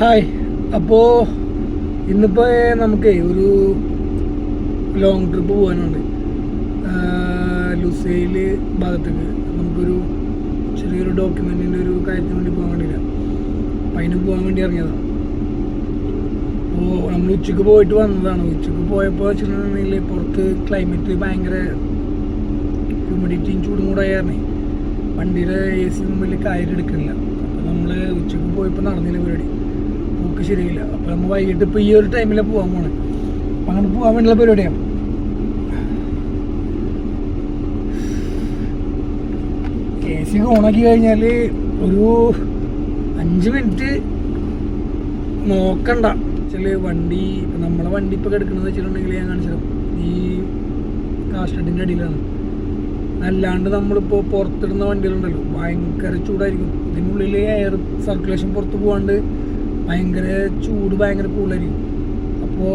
Hi അപ്പോൾ ഇന്നിപ്പോൾ നമുക്ക് ഒരു ലോങ് ട്രിപ്പ് പോകാനുണ്ട് ലുസൈൽ ഭാഗത്തേക്ക്. നമുക്കൊരു ചെറിയൊരു ഡോക്യുമെന്റിന്റെ ഒരു കാര്യത്തിന് വേണ്ടി പോകാൻ വേണ്ടിയില്ല. അപ്പം അതിന് പോകാൻ വേണ്ടി ഇറങ്ങിയതാണ് അപ്പോൾ നമ്മൾ ഉച്ചയ്ക്ക് പോയിട്ട് വന്നതാണ്. ഉച്ചയ്ക്ക് പോയപ്പോൾ വെച്ചിട്ടുണ്ടെങ്കിൽ പുറത്ത് ക്ലൈമറ്റ് ഭയങ്കര ഹ്യൂമിഡിറ്റിയും ചൂടും കൂടെ ആയിരുന്നേ. വണ്ടിയുടെ എ സി വലിയ കാര്യം എടുക്കുന്നില്ല അപ്പോൾ നമ്മൾ ഉച്ചയ്ക്ക് പോയപ്പോൾ നടന്നില്ല പരിപാടി. പോക്ക് ശരിയില്ല അപ്പോൾ നമ്മൾ വൈകിട്ട് ഇപ്പോൾ ഈ ഒരു ടൈമിൽ പോകാൻ പോണേ. അങ്ങനെ പോകാൻ വേണ്ടിയുള്ള പരിപാടിയാണ് എ സി ഓണാക്കി കഴിഞ്ഞാൽ ഒരു അഞ്ച് മിനിറ്റ് നോക്കണ്ട. ചില വണ്ടി നമ്മളെ വണ്ടി ഇപ്പോൾ കിടക്കുന്നത് വെച്ചിട്ടുണ്ടെങ്കിൽ ഞാൻ കാണിച്ചത് ഈ കാസ്റ്റഡിന്റെ അടിയിലാണ്. അല്ലാണ്ട് നമ്മളിപ്പോൾ പുറത്തിടുന്ന വണ്ടികളുണ്ടല്ലോ. ഭയങ്കര ചൂടായിരിക്കും. ഇതിനുള്ളിൽ എയർ സർക്കുലേഷൻ പുറത്ത് പോകാണ്ട് ഭയങ്കര ചൂട് ഭയങ്കര കൂടുതലായിരിക്കും അപ്പോൾ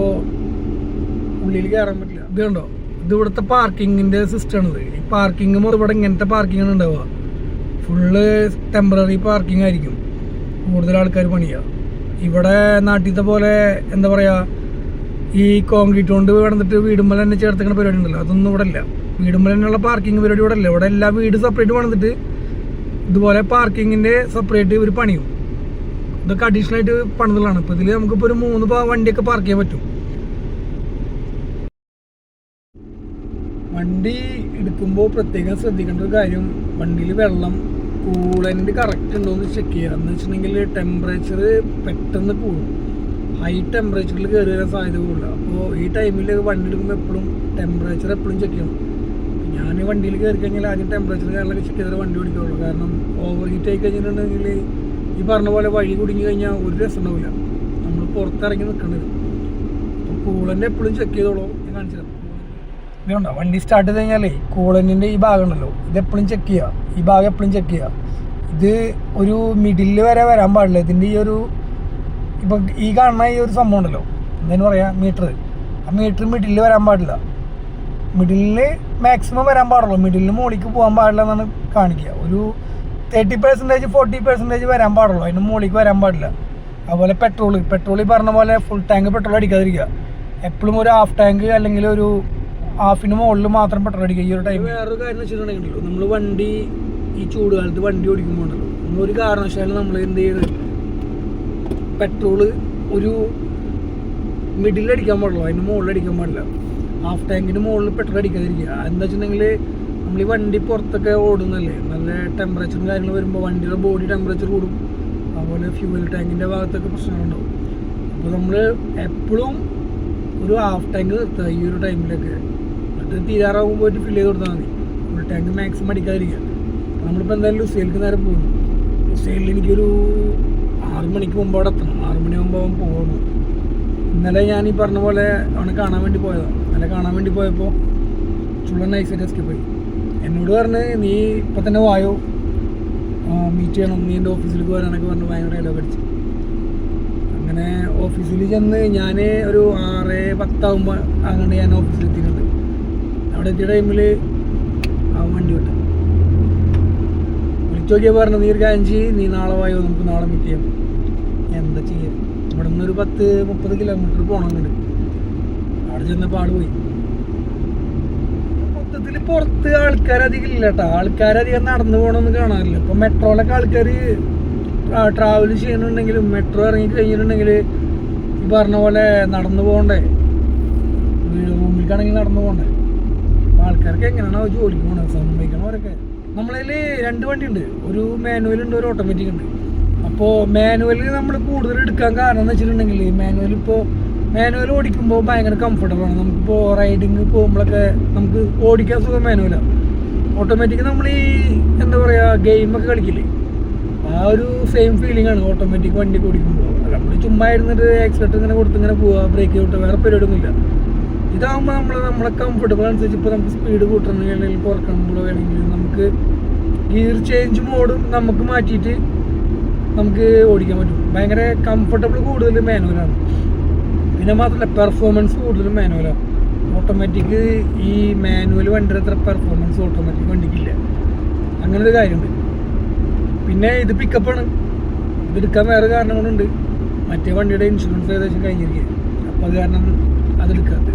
ഉള്ളിൽ കയറാൻ പറ്റില്ല. ഇത് കണ്ടോ? ഇത് ഇവിടുത്തെ പാർക്കിങ്ങിന്റെ സിസ്റ്റമാണിത് ഈ പാർക്കിംഗ് ഇവിടെ ഇങ്ങനത്തെ പാർക്കിംഗ് ആണ് ഉണ്ടാവുക. ഫുള്ള് ടെമ്പററി പാർക്കിംഗ് ആയിരിക്കും. കൂടുതൽ ആൾക്കാർ പണിയുക. ഇവിടെ നാട്ടിലത്തെ പോലെ എന്താ പറയുക ഈ കോൺക്രീറ്റ് കൊണ്ട് കിടന്നിട്ട് വീടുമ്പോൾ തന്നെ ചേർത്തിക്കുന്ന പരിപാടി ഉണ്ടല്ലോ. അതൊന്നും ഇവിടെ ഇല്ല. വീടുമ്പോൾ തന്നെയുള്ള പാർക്കിംഗ് പരിപാടി ഇവിടെ ഇല്ല. ഇവിടെ എല്ലാ വീട് സെപ്പറേറ്റ് വന്നിട്ട് ഇതുപോലെ പാർക്കിങ്ങിന്റെ സെപ്പറേറ്റ് ഇവർ പണിയും. ഇതൊക്കെ അഡീഷണൽ ആയിട്ട് പണിതലാണ് ഇപ്പോൾ ഇതിൽ നമുക്കിപ്പോൾ ഒരു മൂന്ന് വണ്ടിയൊക്കെ പാർക്ക് ചെയ്യാൻ പറ്റും. വണ്ടി എടുക്കുമ്പോൾ പ്രത്യേകം ശ്രദ്ധിക്കേണ്ട ഒരു കാര്യം വണ്ടിയിൽ വെള്ളം കൂളന്റ് കറക്റ്റ് ഉണ്ടോ എന്ന് ചെക്ക് ചെയ്യുക. എന്ന് വെച്ചിട്ടുണ്ടെങ്കിൽ ടെമ്പറേച്ചർ പെട്ടെന്ന് കൂടും. ഹൈ ടെമ്പറേച്ചറിൽ കയറി വരാൻ സാധ്യത കൂടില്ല അപ്പോൾ ഈ ടൈമിൽ വണ്ടി എടുക്കുമ്പോൾ എപ്പോഴും ടെമ്പറേച്ചർ എപ്പോഴും ചെക്ക് ചെയ്യണം. ഞാൻ വണ്ടിയിൽ കയറി കഴിഞ്ഞാൽ ആദ്യം ടെമ്പറേച്ചർ കാര്യങ്ങളൊക്കെ ചെക്ക് ചെയ്താലേ വണ്ടി ഓടിക്കുള്ളൂ കാരണം ഓവർ ഹീറ്റ് ആയി കഴിഞ്ഞിട്ടുണ്ടെങ്കിൽ ഈ പറഞ്ഞ പോലെ വഴി കുടുങ്ങി കഴിഞ്ഞാൽ ഒരു രസം ഉണ്ടാവില്ല നമ്മൾ പുറത്തിറങ്ങി നിൽക്കണത് അപ്പോൾ കൂളന്റെ എപ്പോഴും ചെക്ക് ചെയ്തോളൂ. ഞാൻ കാണിച്ചു ഇതുണ്ടോ വണ്ടി സ്റ്റാർട്ട് ചെയ്ത് കഴിഞ്ഞാലേ കൂളനിന്റെ ഈ ഭാഗം ഉണ്ടല്ലോ ഇത് എപ്പോഴും ചെക്ക് ചെയ്യുക ഈ ഭാഗം എപ്പോഴും ചെക്ക് ചെയ്യുക ഇത് ഒരു മിഡിൽ വരെ വരാൻ പാടില്ല. ഇതിന്റെ ഈ ഒരു ഇപ്പം ഈ കാണുന്ന ഈ ഒരു സംഭവം ഉണ്ടല്ലോ. എന്താന്ന് പറയാ? മീറ്റർ ആ മീറ്റർ മിഡിലിൽ വരാൻ പാടില്ല. മിഡിലിൽ മാക്സിമം വരാൻ പാടുള്ളൂ. മിഡിലിൽ മുകളിലേക്ക് പോകാൻ പാടില്ല എന്നാണ് കാണിക്കുക. ഒരു തേർട്ടി പെർസെന്റേജ് ഫോർട്ടി പെർസെന്റേജ് വരാൻ പാടുള്ളൂ. അതിന് മുകളിലേക്ക് വരാൻ പാടില്ല. അതുപോലെ പെട്രോൾ പെട്രോൾ ഈ പറഞ്ഞ പോലെ ഫുൾ ടാങ്ക് പെട്രോൾ അടിക്കാതിരിക്കുക. എപ്പോഴും ഒരു ഹാഫ് ടാങ്ക് അല്ലെങ്കിൽ ഒരു ഹാഫിന് മുകളിൽ മാത്രം പെട്രോൾ അടിക്കുക ഈ ഒരു ടൈം വേറൊരു കാര്യം വെച്ചിട്ടുണ്ടെങ്കിൽ നമ്മൾ വണ്ടി ഈ ചൂടുകാലത്ത് വണ്ടി ഓടിക്കുമ്പോൾ ഉണ്ടല്ലോ ഒരു കാരണവശാലും നമ്മൾ എന്ത് ചെയ്യുന്നത് പെട്രോൾ ഒരു മിഡിലടിക്കാൻ പാടുള്ളൂ അതിന് മുകളിൽ അടിക്കാൻ പാടില്ല. ഹാഫ് ടാങ്കിന് മുകളിൽ പെട്രോൾ അടിക്കാതിരിക്കുക. എന്താ വെച്ചിട്ടുണ്ടെങ്കിൽ നമ്മൾ ഈ വണ്ടി പുറത്തൊക്കെ ഓടുന്നല്ലേ? നല്ല ടെമ്പറേച്ചറും കാര്യങ്ങൾ വരുമ്പോൾ വണ്ടിയുടെ ബോഡി ടെമ്പറേച്ചർ കൂടും. അതുപോലെ ഫ്യൂവൽ ടാങ്കിന്റെ ഭാഗത്തൊക്കെ പ്രശ്നങ്ങളുണ്ടാവും. അപ്പോൾ നമ്മൾ എപ്പോഴും ഒരു ഹാഫ് ടാങ്ക് നിർത്തുക ഈ ഒരു ടൈമിലൊക്കെ എന്നിട്ട് തീരാറാകുമ്പോൾ പോയിട്ട് ഫില്ല് ചെയ്ത് കൊടുത്താൽ മതി. ഫുൾ ടാങ്ക് മാക്സിമം അടിക്കാതിരിക്കുക നമ്മളിപ്പോൾ എന്തായാലും ലുസൈലിക്ക് നേരെ പോകുന്നു. ലുസൈലിൽ എനിക്കൊരു ആറ് മണിക്ക് മുമ്പ് അവിടെ എത്തണം. ആറ് മണിയാകുമ്പോൾ അവൻ പോകണം ഇന്നലെ ഞാൻ ഈ പറഞ്ഞ പോലെ അവനെ കാണാൻ വേണ്ടി പോയതാണ് ഇന്നലെ കാണാൻ വേണ്ടി പോയപ്പോൾ ചുള്ളൻ നൈസ് ആയിട്ട് എസ്കേപ്പ് പോയി എന്നോട് പറഞ്ഞ് നീ ഇപ്പം തന്നെ വായോ? മീറ്റ് ചെയ്യണം. നീ എന്റെ ഓഫീസിലേക്ക് വരാനൊക്കെ പറഞ്ഞ് ഭയങ്കര ഡയലോഗ് അടിച്ചു. അങ്ങനെ ഓഫീസിൽ ചെന്ന് ഞാൻ ഒരു ആറ് പത്താവുമ്പോൾ അങ്ങനെ ഞാൻ ഓഫീസിൽ എത്തിയിട്ടുണ്ട്. അവിടെ എത്തിയ ടൈമിൽ ആ വണ്ടി വിട്ടു. വിളിച്ചു നോക്കിയാൽ പറഞ്ഞു നീ ഒരു കാഞ്ചി നീ നാളെ വായോ? നമുക്ക് നാളെ മീറ്റ് ചെയ്യാം. എന്താ ചെയ്യുക ഇവിടെ ഒരു പത്ത് മുപ്പത് കിലോമീറ്റർ പോകണം അവിടെ ചെന്നപ്പോൾ ആൾ പോയി. മൊത്തത്തിൽ പുറത്ത് ആൾക്കാർ അധികം ഇല്ല കേട്ടോ ആൾക്കാർ അധികം നടന്നു പോകണമെന്ന് കാണാറില്ല. ഇപ്പം മെട്രോയിലൊക്കെ ആൾക്കാർ ട്രാവൽ ചെയ്യണമെന്നുണ്ടെങ്കിലും മെട്രോ ഇറങ്ങി കഴിഞ്ഞിട്ടുണ്ടെങ്കിൽ ഈ പറഞ്ഞ പോലെ നടന്നു പോകണ്ടേ? റൂമിലേക്കാണെങ്കിൽ നടന്നു പോകണ്ടേ? ആൾക്കാർക്ക് എങ്ങനെയാണോ ജോലിക്ക് പോകണത് സമ്മതിക്കണവരൊക്കെ. നമ്മളതിൽ രണ്ട് വണ്ടി ഉണ്ട് ഒരു മാനുവൽ ഉണ്ട് ഒരു ഓട്ടോമാറ്റിക് ഉണ്ട്. അപ്പോൾ മാനുവൽ നമ്മൾ കൂടുതൽ എടുക്കാൻ കാരണം എന്ന് വെച്ചിട്ടുണ്ടെങ്കിൽ മാനുവൽ ഇപ്പോൾ മാനുവൽ ഓടിക്കുമ്പോൾ ഭയങ്കര കംഫർട്ടബിളാണ് നമുക്കിപ്പോൾ റൈഡിങ് പോകുമ്പോഴൊക്കെ നമുക്ക് ഓടിക്കാൻ സുഖം മാനുവലാണ് ഓട്ടോമാറ്റിക് നമ്മൾ ഈ എന്താ പറയുക ഗെയിമൊക്കെ കളിക്കില്ലേ? ആ ഒരു സെയിം ഫീലിംഗ് ആണ് ഓട്ടോമാറ്റിക് വണ്ടി ഓടിക്കുമ്പോൾ നമ്മൾ ചുമ്മാ ഇരുന്നിട്ട് ആക്സിഡന്റ് ഇങ്ങനെ കൊടുത്ത് ഇങ്ങനെ പോവുക ബ്രേക്ക് വിട്ട് വേറെ പരിപാടിയൊന്നുമില്ല. ഇതാകുമ്പോൾ നമ്മൾ നമ്മളെ കംഫർട്ടബിൾ അനുസരിച്ച് ഇപ്പോൾ നമുക്ക് സ്പീഡ് കൂട്ടണമെങ്കിൽ അല്ലെങ്കിൽ കുറക്കണമെങ്കിലോ വേണമെങ്കിൽ നമുക്ക് ഗിയർ ചേഞ്ച് മോഡും നമുക്ക് മാറ്റിയിട്ട് നമുക്ക് ഓടിക്കാൻ പറ്റും. ഭയങ്കര കംഫർട്ടബിൾ കൂടുതൽ മാനുവലാണ് പിന്നെ മാത്രമല്ല പെർഫോമൻസ് കൂടുതലും മാനുവലാണ് ഓട്ടോമാറ്റിക് ഈ മാനുവൽ വണ്ടിയുടെ അത്ര പെർഫോമൻസ് ഓട്ടോമാറ്റിക് വണ്ടിക്കില്ല. അങ്ങനെ ഒരു കാര്യമുണ്ട്. പിന്നെ ഇത് പിക്കപ്പാണ് ഇതെടുക്കാൻ വേറെ കാരണങ്ങളുണ്ട് മറ്റേ വണ്ടിയുടെ ഇൻഷുറൻസ് ഏകദേശം കഴിഞ്ഞിരിക്കുക അപ്പോൾ അത് കാരണം അതെടുക്കാത്ത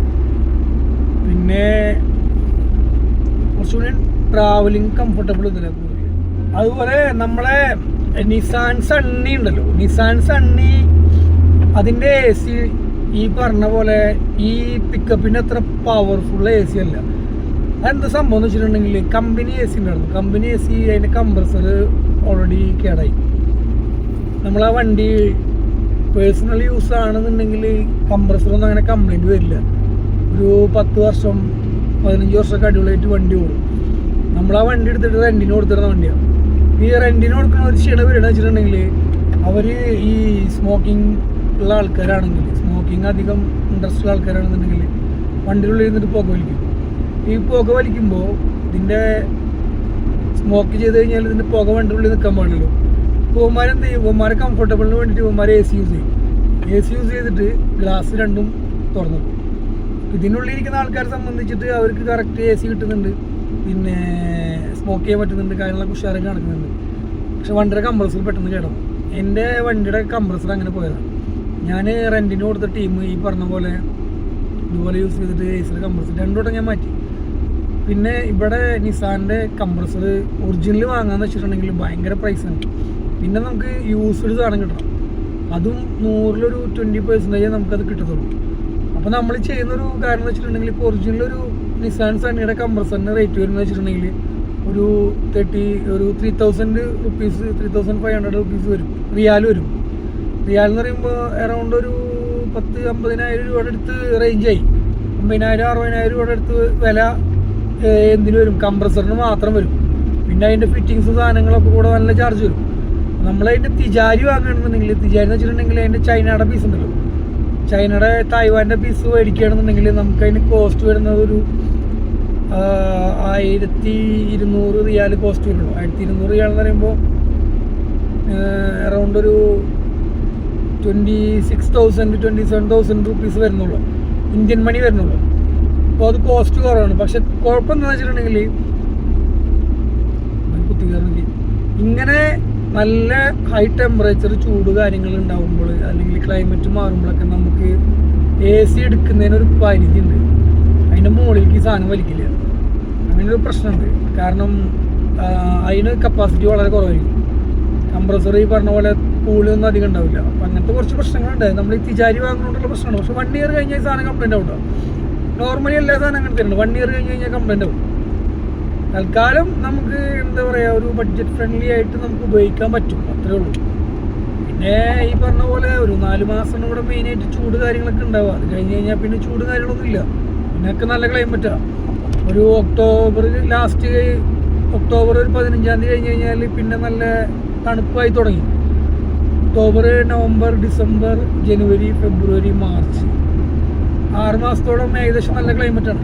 പിന്നെ കുറച്ചുകൂടി ട്രാവലിംഗ് കംഫർട്ടബിൾ കൂടുതൽ അതുപോലെ നമ്മളെ നിസാൻ സണ്ണി ഉണ്ടല്ലോ. നിസാൻ സണ്ണി അതിന്റെ എ സി ഈ പറഞ്ഞ പോലെ ഈ പിക്കപ്പിന് അത്ര പവർഫുൾ എ സി അല്ല. അതെന്താ സംഭവം എന്ന് വെച്ചിട്ടുണ്ടെങ്കിൽ കമ്പനി എ സി ഉണ്ടായിരുന്നു. കമ്പനി എ സി അതിന്റെ കംപ്രസർ ഓൾറെഡി കേടായി. നമ്മൾ ആ വണ്ടി പേഴ്സണൽ യൂസ് ആണെന്നുണ്ടെങ്കിൽ കംപ്രസറൊന്നും അങ്ങനെ കംപ്ലൈന്റ് വരില്ല. ഒരു പത്ത് വർഷം പതിനഞ്ച് വർഷമൊക്കെ അടിപൊളിയായിട്ട് വണ്ടി ഓടും. നമ്മൾ ആ വണ്ടി എടുത്തിട്ട് റെന്റിന് കൊടുത്തിരുന്ന വണ്ടിയാണ് ഈ റെന്റിന് കൊടുക്കുന്ന ഒരു ക്ഷീണം വരികയെന്ന് വെച്ചിട്ടുണ്ടെങ്കിൽ അവർ ഈ സ്മോക്കിംഗ് ഉള്ള ആൾക്കാരാണെങ്കിൽ അധികം ഇൻട്രസ്റ്റ് ഉള്ള ആൾക്കാരാണെന്നുണ്ടെങ്കിൽ വണ്ടിയിലുള്ളിൽ ഇരുന്നിട്ട് പുക വലിക്കും. ഈ പുക വലിക്കുമ്പോൾ ഇതിന്റെ സ്മോക്ക് ചെയ്ത് കഴിഞ്ഞാൽ ഇതിന്റെ പുക വണ്ടിയുടെ ഉള്ളിൽ നിൽക്കാൻ പാടില്ലല്ലോ പൂമാരെന്ത് ചെയ്യും? പൂമാരെ കംഫർട്ടബിളിന് വേണ്ടിയിട്ട് പൂമാരെ എ സി യൂസ് ചെയ്യും. എ സി യൂസ് ചെയ്തിട്ട് ഗ്ലാസ് രണ്ടും തുറന്നു. ഇതിനുള്ളിൽ ഇരിക്കുന്ന ആൾക്കാരെ സംബന്ധിച്ചിട്ട് അവർക്ക് കറക്റ്റ് എ സി കിട്ടുന്നുണ്ട്. പിന്നെ സ്മോക്ക് ചെയ്യാൻ പറ്റുന്നുണ്ട് കാര്യങ്ങളൊക്കെ ഉഷാറൊക്കെ നടക്കുന്നുണ്ട്. പക്ഷെ വണ്ടിയുടെ കംപ്രസർ പെട്ടെന്ന് കേടും എന്റെ വണ്ടിയുടെ കംപ്രസർ അങ്ങനെ പോയതാണ് ഞാൻ റെന്റിന് കൊടുത്ത ടീം ഈ പറഞ്ഞ പോലെ ഇതുപോലെ യൂസ് ചെയ്തിട്ട് സിയുടെ കംപ്രസർ രണ്ടോട്ടം ഞാൻ മാറ്റി. പിന്നെ ഇവിടെ നിസാന്റെ കംപ്രസർ ഒറിജിനൽ വാങ്ങാന്ന് വെച്ചിട്ടുണ്ടെങ്കിൽ ഭയങ്കര പ്രൈസാണ് പിന്നെ നമുക്ക് യൂസ്ഡ് സാധനം കിട്ടണം. അതും നൂറിലൊരു ട്വന്റി പെർസെന്റേജ് നമുക്കത് കിട്ടത്തുള്ളൂ. അപ്പോൾ നമ്മൾ ചെയ്യുന്നൊരു കാര്യം എന്ന് വെച്ചിട്ടുണ്ടെങ്കിൽ ഇപ്പോൾ ഒറിജിനൽ ഒരു നിസാൻ സണ്ണിയുടെ കംപ്രസറിന്റെ റേറ്റ് വരുന്നത് വെച്ചിട്ടുണ്ടെങ്കിൽ ഒരു തേർട്ടി ഒരു three thousand rupees three thousand five hundred rupees വരും. റിയാൽ വരും. റിയാൽ എന്ന് പറയുമ്പോൾ അറൗണ്ട് ഒരു പത്ത് അമ്പതിനായിരം രൂപയുടെ അടുത്ത് റേഞ്ചായി അമ്പതിനായിരം അറുപതിനായിരം രൂപയുടെ അടുത്ത് വില എന്തിനു വരും? കംപ്രസറിന് മാത്രം വരും. പിന്നെ അതിന്റെ ഫിറ്റിങ്സ് സാധനങ്ങളൊക്കെ കൂടെ നല്ല ചാർജ് വരും. നമ്മളതിന്റെ തിജാരി വാങ്ങണമെന്നുണ്ടെങ്കിൽ തിജാരി എന്ന് വെച്ചിട്ടുണ്ടെങ്കിൽ അതിന്റെ ചൈനയുടെ പീസ് ഉണ്ടല്ലോ. ചൈനയുടെ തായ്വാന്റെ പീസ് മേടിക്കുകയാണെന്നുണ്ടെങ്കിൽ നമുക്ക് അതിന് കോസ്റ്റ് വരുന്നത് ഒരു ആയിരത്തി ഇരുന്നൂറ് റിയാൽ കോസ്റ്റ് വരുള്ളൂ. ആയിരത്തി ഇരുന്നൂറ് റിയാൽ എന്ന് പറയുമ്പോൾ അറൗണ്ട് ഒരു twenty six thousand twenty seven thousand rupees വരുന്നുള്ളൂ. ഇന്ത്യൻ മണി വരുന്നുള്ളൂ. അപ്പോൾ അത് കോസ്റ്റ് കുറവാണ്. പക്ഷെ കുഴപ്പം എന്താണെന്ന് വെച്ചിട്ടുണ്ടെങ്കിൽ കുത്തിക്കയറുന്നില്ല ഇങ്ങനെ നല്ല ഹൈ ടെമ്പറേച്ചർ ചൂട് കാര്യങ്ങൾ ഉണ്ടാകുമ്പോൾ അല്ലെങ്കിൽ ക്ലൈമറ്റ് മാറുമ്പോഴൊക്കെ നമുക്ക് എ സി എടുക്കുന്നതിനൊരു പരിധി ഉണ്ട് അതിന്റെ മുകളിലേക്ക് സാധനം വലിക്കില്ല. അങ്ങനെ ഒരു പ്രശ്നമുണ്ട്. കാരണം അതിന് കപ്പാസിറ്റി വളരെ കുറവായിരിക്കും. കംപ്രസർ ഈ പറഞ്ഞ പോലെ കൂളിയൊന്നും അധികം ഉണ്ടാവില്ല. അപ്പം അങ്ങനത്തെ കുറച്ച് പ്രശ്നങ്ങളുണ്ട്. നമ്മൾ ഈ തിജാരി വാങ്ങുന്നതുകൊണ്ടുള്ള പ്രശ്നമാണ്. പക്ഷെ വൺ ഇയർ കഴിഞ്ഞാൽ ഈ സാധനം കംപ്ലൈന്റ് ആവും നോർമലി എല്ലാ സാധനം അങ്ങനെ തരുന്നുണ്ട്. വൺ ഇയർ കഴിഞ്ഞ് കഴിഞ്ഞാൽ കംപ്ലൈന്റ് ആവും. തൽക്കാലം നമുക്ക് എന്താ പറയുക ഒരു ബഡ്ജറ്റ് ഫ്രണ്ട്ലി ആയിട്ട് നമുക്ക് ഉപയോഗിക്കാൻ പറ്റും. അത്രേ ഉള്ളൂ. പിന്നെ ഈ പറഞ്ഞ പോലെ ഒരു നാല് മാസം ഇവിടെ മെയിനായിട്ട് ചൂട് കാര്യങ്ങളൊക്കെ ഉണ്ടാവുക. അത് കഴിഞ്ഞ് കഴിഞ്ഞാൽ പിന്നെ ചൂട് കാര്യങ്ങളൊന്നും ഇല്ല. പിന്നൊക്കെ നല്ല ക്ലൈമറ്റാണ് ഒരു ഒക്ടോബർ ലാസ്റ്റ് ഒക്ടോബർ ഒരു പതിനഞ്ചാം തീയതി കഴിഞ്ഞ് കഴിഞ്ഞാൽ പിന്നെ നല്ല തണുപ്പായി തുടങ്ങി. ഒക്ടോബർ നവംബർ ഡിസംബർ ജനുവരി ഫെബ്രുവരി മാർച്ച്. ആറ് മാസത്തോളം ഏകദേശം നല്ല ക്ലൈമറ്റാണ്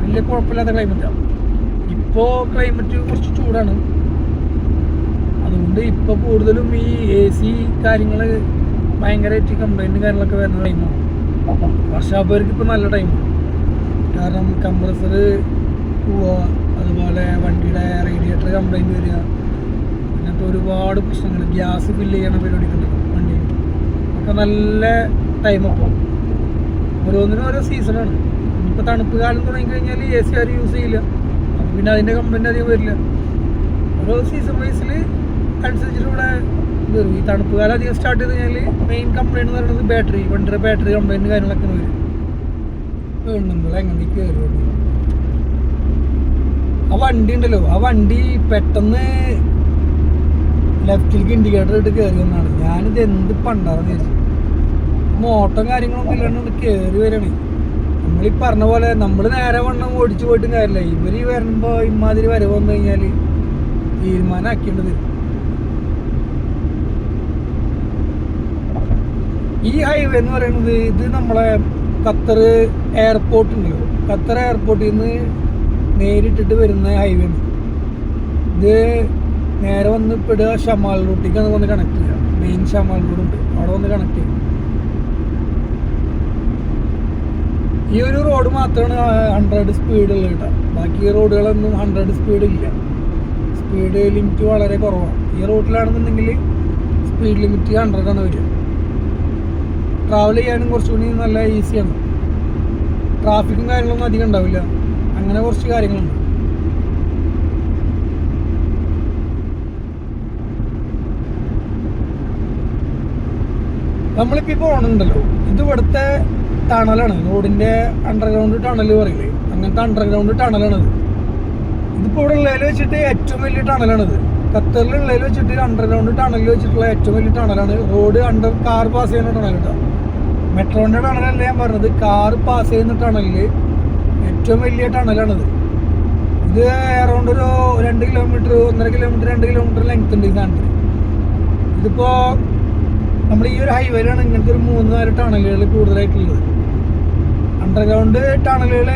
വലിയ കുഴപ്പമില്ലാത്ത ക്ലൈമറ്റാണ് ഇപ്പോൾ ക്ലൈമറ്റ് കുറച്ച് ചൂടാണ്. അതുകൊണ്ട് ഇപ്പോൾ കൂടുതലും ഈ എ സി കാര്യങ്ങൾ ഭയങ്കരമായിട്ട് കംപ്ലൈന്റും കാര്യങ്ങളൊക്കെ വരുന്ന ടൈമാണ് വർഷാപ്പേർക്ക് ഇപ്പോൾ നല്ല ടൈമാണ് കാരണം കംപ്രസർ പോവുക അതുപോലെ വണ്ടിയുടെ റേഡിയേറ്റർ കംപ്ലൈന്റ് വരിക ഒരുപാട് പ്രശ്നങ്ങൾ ഗ്യാസ് ഫില്ല് ചെയ്യണ പരിപാടിയൊക്കെ വണ്ടിയിൽ. ഒക്കെ നല്ല ടൈം അപ്പോൾ ഓരോന്നിനും ഓരോ സീസണാണ് ഇപ്പോൾ തണുപ്പ് കാലം തുടങ്ങിക്കഴിഞ്ഞാൽ എ സി ആരും യൂസ് ചെയ്യില്ല. അപ്പം പിന്നെ അതിന്റെ കംപ്ലൈന്റ് അധികം വരില്ല. ഓരോ സീസൺ വൈസിൽ അനുസരിച്ചിട്ട് ഇവിടെ വരും. ഈ തണുപ്പ് കാലം അധികം സ്റ്റാർട്ട് ചെയ്ത് കഴിഞ്ഞാൽ മെയിൻ കംപ്ലൈന്റ് എന്ന് പറയുന്നത് ബാറ്ററി വണ്ടിയുടെ ബാറ്ററി കംപ്ലൈന്റ് കാര്യങ്ങളൊക്കെ വരും. വേണമെങ്കിൽ എങ്ങനെ കയറി ആ വണ്ടി ഉണ്ടല്ലോ. ആ വണ്ടി പെട്ടെന്ന് ലെഫ്റ്റിലേക്ക് ഇൻഡിക്കേറ്റർ ഇട്ട് കയറി വന്നാണ് ഞാനിത് എന്ത് പണ്ടാന്ന് വിചാരിച്ചു. മോട്ടോ കാര്യങ്ങളൊന്നും ഇല്ലാണ്ട് കയറി വരണേ. നമ്മളീ പറഞ്ഞ പോലെ നമ്മൾ നേരെ വണ്ണം ഓടിച്ചു പോയിട്ടും കാര്യമില്ല. ഇവർ ഈ വരുമ്പോ ഇമാതിരി വരവ് വന്നു കഴിഞ്ഞാൽ തീരുമാനമാക്കേണ്ടത് ഈ ഹൈവേ എന്ന് പറയുന്നത് ഇത് നമ്മളെ ഖത്തർ എയർപോർട്ട് ഉണ്ടല്ലോ. ഖത്തർ എയർപോർട്ടിൽ നിന്ന് നേരിട്ടിട്ട് വരുന്ന ഹൈവേ ഇത് നേരെ വന്ന് പെടുക ഷമാൽ റൂട്ടിക്കാണ് വന്ന് കണക്ട് ചെയ്യുക മെയിൻ ഷമാൽ റോഡ് ഉണ്ട് അവിടെ വന്ന് കണക്ട് ചെയ്യും. ഈ ഒരു റോഡ് മാത്രമാണ് ഹൺഡ്രഡ് സ്പീഡ് ഉള്ളത് കേട്ടോ. ബാക്കി റോഡുകളൊന്നും ഹൺഡ്രഡ് സ്പീഡ് ഇല്ല. സ്പീഡ് ലിമിറ്റ് വളരെ കുറവാണ്. ഈ റോഡിലാണെന്നുണ്ടെങ്കിൽ സ്പീഡ് ലിമിറ്റ് ഹൺഡ്രഡ് ആണ് വരിക. ട്രാവൽ ചെയ്യാനും കുറച്ചുകൂടി നല്ല ഈസിയാണ് ട്രാഫിക്കും കാര്യങ്ങളൊന്നും അധികം ഉണ്ടാവില്ല. അങ്ങനെ കുറച്ച് കാര്യങ്ങളുണ്ട്. നമ്മളിപ്പോൾ ഇപ്പോൾ പോകണുണ്ടല്ലോ ഇത് ഇവിടുത്തെ ടണലാണ് റോഡിന്റെ അണ്ടർഗ്രൗണ്ട് ടണൽ പറയില്ലേ? അങ്ങനത്തെ അണ്ടർഗ്രൗണ്ട് ടണലാണിത് ഇതിപ്പോൾ ഇവിടെ ഉള്ളതിൽ വെച്ചിട്ട് ഏറ്റവും വലിയ ടണലാണിത് ഖത്തറിലുള്ളതിൽ വെച്ചിട്ട് അണ്ടർഗ്രൗണ്ട് ടണലിൽ വെച്ചിട്ടുള്ള ഏറ്റവും വലിയ ടണലാണ് റോഡ് അണ്ടർ കാർ പാസ് ചെയ്യുന്ന ടണൽ കേട്ടോ മെട്രോന്റെ ടണലല്ല ഞാൻ പറഞ്ഞത്. കാർ പാസ് ചെയ്യുന്ന ടണലിൽ ഏറ്റവും വലിയ ടണലാണിത് ഇത് അറൗണ്ട് ഒരു രണ്ട് കിലോമീറ്റർ ഒന്നര കിലോമീറ്റർ രണ്ട് കിലോമീറ്റർ ലെങ്ത് ഉണ്ട് സാധനത്തിന്. ഇതിപ്പോൾ നമ്മൾ ഈ ഒരു ഹൈവേയിലാണ് ഇങ്ങനത്തെ ഒരു മൂന്ന് നാല് ടണലുകൾ കൂടുതലായിട്ടുള്ളത്. അണ്ടർഗ്രൗണ്ട് ടണലുകൾ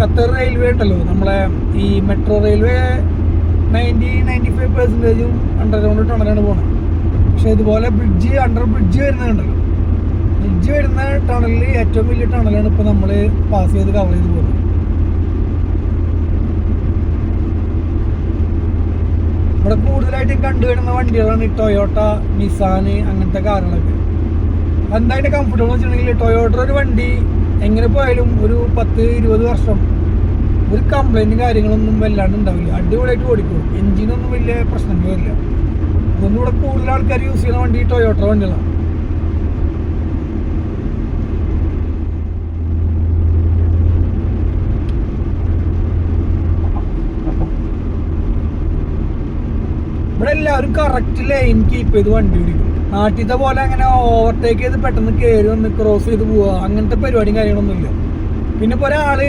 ഖത്തർ റെയിൽവേ ഉണ്ടല്ലോ. നമ്മളെ ഈ metro railway ninety ninety five പെർസെന്റേജും underground ടണലാണ് പോകുന്നത് പക്ഷേ ഇതുപോലെ ബ്രിഡ്ജ് അണ്ടർ ബ്രിഡ്ജ് വരുന്നുണ്ടല്ലോ. ബ്രിഡ്ജ് വരുന്ന ടണലിൽ ഏറ്റവും വലിയ ടണലാണ് ഇപ്പോൾ നമ്മൾ പാസ് ചെയ്ത് കവർ ചെയ്ത് പോകുന്നത്. ഇവിടെ കൂടുതലായിട്ടും കണ്ടുവരുന്ന വണ്ടികളാണ് ടൊയോട്ട നിസാന് അങ്ങനത്തെ കാറുകളൊക്കെ. എന്തായിട്ട് കംഫർട്ടബിൾ വെച്ചിട്ടുണ്ടെങ്കിൽ ടൊയോട്ട ഒരു വണ്ടി എങ്ങനെ പോയാലും ഒരു പത്ത് ഇരുപത് വർഷം ഒരു കംപ്ലൈന്റും കാര്യങ്ങളൊന്നും വല്ലാണ്ട് ഉണ്ടാവില്ല. അടിപൊളിയായിട്ട് ഓടിക്കും എഞ്ചിനൊന്നും വലിയ പ്രശ്നങ്ങളില്ല അതൊന്നും ഇവിടെ കൂടുതൽ ആൾക്കാർ യൂസ് ചെയ്യുന്ന വണ്ടി ടൊയോട്ട വണ്ടികളാണ് ഇവിടെ എല്ലാവരും കറക്റ്റ് ലൈൻ കീപ്പ് ചെയ്ത് വണ്ടി ഓടിക്കും. നാട്ടിലത്തെ പോലെ അങ്ങനെ ഓവർടേക്ക് ചെയ്ത് പെട്ടെന്ന് കയറി വന്ന് ക്രോസ് ചെയ്ത് പോവുക അങ്ങനത്തെ പരിപാടിയും കാര്യങ്ങളൊന്നുമില്ല. പിന്നെ ഇപ്പോൾ ഒരാൾ